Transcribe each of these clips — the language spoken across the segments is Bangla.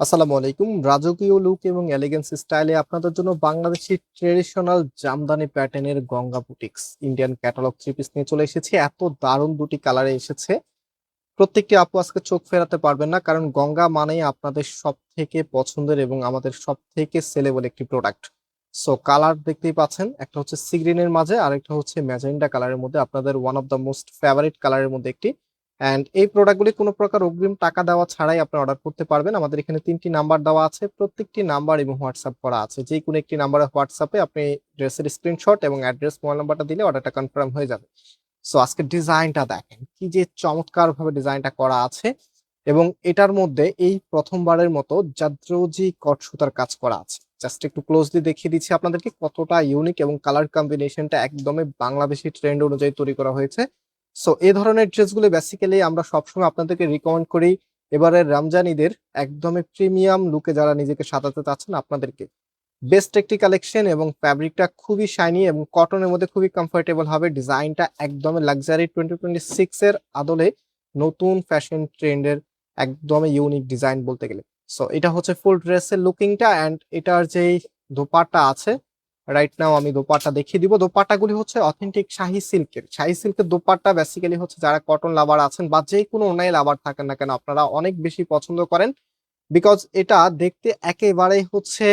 আসসালামু আলাইকুম। রাজকীয় লুক এবং এলিগেন্স স্টাইলে আপনাদের জন্য বাংলাদেশি ট্রেডিশনাল জামদানি প্যাটার্নের Ganga boutiques Indian catalogue three piece নিয়ে চলে এসেছি। এত দারুণ দুটি কালারে এসেছে। প্রত্যেকটি আপু আজকে চোখ ফেরাতে পারবেন না, কারণ গঙ্গা মানেই আপনাদের সব থেকে পছন্দের এবং আমাদের সব থেকে সেলেবল একটি প্রোডাক্ট সো কালার দেখতেই পাচ্ছেন, একটা হচ্ছে সি গ্রিনের মাঝে আর একটা হচ্ছে ম্যাজেন্ডা কালারের মধ্যে, আপনাদের one of the most favourite কালারের মধ্যে একটি অ্যান্ড এই প্রোডাক্টগুলি কোনো প্রকার অগ্রিম টাকা দেওয়া ছাড়াই আপনি অর্ডার করতে পারবেন। আমাদের এখানে তিনটি নাম্বার দেওয়া আছে। প্রত্যেকটি নাম্বার এবং হোয়াটসঅ্যাপ করা আছে। যে কোনো একটি নাম্বারে হোয়াটসঅ্যাপে আপনি ড্রেসের স্ক্রিনশট এবং অ্যাড্রেস মোবাইল নাম্বারটা দিলে অর্ডারটা কনফার্ম হয়ে যাবে। সো আজকে ডিজাইনটা দেখেন। কি যে চমৎকার ভাবে ডিজাইনটা করা আছে এবং এটার মধ্যে এই প্রথমবারের মতো জাদ্রোজি কট সুতার কাজ করা আছে। জাস্ট একটু ক্লোজলি দেখিয়ে দিচ্ছি আপনাদেরকে কতটা ইউনিক এবং কালার কম্বিনেশনটা একদমই বাংলাদেশি ট্রেন্ড অনুযায়ী তৈরি করা হয়েছে। সো এই ধরনের ড্রেসগুলো বেসিক্যালি আমরা সবসময় আপনাদেরকে রিকমেন্ড করি। এবারের রমজান ঈদের একদমই প্রিমিয়াম লুকে যারা নিজেকে সাজাতে চাচ্ছেন আপনাদেরকে। বেস্ট একটি কালেকশন এবং ফ্যাব্রিকটা খুবই শাইনি এবং কটনের মধ্যে খুবই কমফোর্টেবল হবে। ডিজাইনটা একদমই লাক্সারি টোয়েন্টি টোয়েন্টি সিক্স এর আদলে নতুন ফ্যাশন ট্রেন্ডের একদমই ইউনিক ডিজাইন বলতে গেলে। সো এটা হচ্ছে ফুল ড্রেসের লুকিংটা অ্যান্ড এটার যেই দোপাট্টা আছে রাইট নাও আমি দোপাট্টা দেখিয়ে দিব। দোপাট্টাগুলি হচ্ছে অথেন্টিক শাহি সিল্কের। শাহি সিল্কের দোপাট্টা বেসিক্যালি হচ্ছে যারা কটন লাভার আছেন বা যে কোনো অন্যায় লাভার থাকেন না কেন, আপনারা অনেক বেশি পছন্দ করেন। বিকজ এটা দেখতে একেবারেই হচ্ছে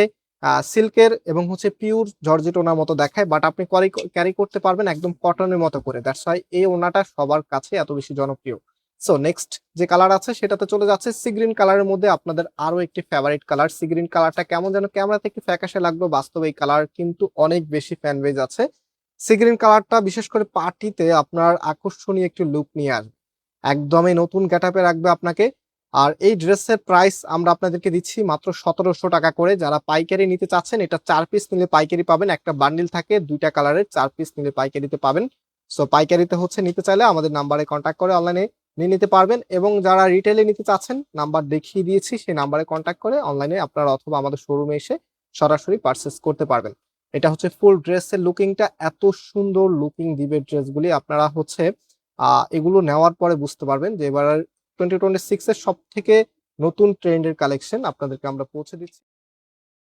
সিল্কের এবং হচ্ছে পিওর জর্জেট ওনার মতো দেখায় বাট আপনি ক্যারি করতে পারবেন একদম কটনের মতো করে। দ্যাটস ওয়াই এই ওনাটা সবার কাছে এত বেশি জনপ্রিয়। সো নেক্সট যে কালার আছে, সেটাতে চলে যাচ্ছে সি গ্রিন কালারের মধ্যে আপনাদের আরও একটি ফেভারিট কালার সি গ্রিন কালারটা কেমন যেন ক্যামেরা থেকে ফ্যাকাশে লাগল, বাস্তবে এই কালার কিন্তু অনেক বেশি ফ্যান বেজ আছে। সি গ্রিন কালারটা বিশেষ করে পার্টিতে আপনার আকর্ষণীয় একটি লুক নিয়ে আসবে। একদমই নতুন গেটআপে রাখবে আপনাকে। আর এই ড্রেসের প্রাইস আমরা আপনাদেরকে দিচ্ছি মাত্র সতেরোশো টাকা করে। যারা পাইকারি নিতে চাচ্ছেন, এটা চার পিস নিলে পাইকারি পাবেন। একটা বান্ডিল থাকে, দুইটা কালারের চার পিস নিলে পাইকারিতে পাবেন। সো পাইকারিতে হচ্ছে নিতে চাইলে আমাদের নাম্বারে কন্ট্যাক্ট করে অনলাইনে নিয়ে নিতে পারবেন এবং যারা রিটেলে নিতে চাচ্ছেন নাম্বার দেখিয়ে দিয়েছি, সেই নাম্বারে কন্ট্যাক্ট করে অনলাইনে আপনারা অথবা আমাদের শোরুমে এসে সরাসরি পারচেস করতে পারবেন। এটা হচ্ছে ফুল ড্রেসের লুকিংটা এত সুন্দর লুকিং দিবে ড্রেসগুলি আপনারা হচ্ছে এগুলো নেওয়ার পরে বুঝতে পারবেন যে এবার টোয়েন্টি টোয়েন্টি সিক্স এর সব থেকে নতুন ট্রেন্ডের কালেকশন আপনাদেরকে আমরা পৌঁছে দিচ্ছি।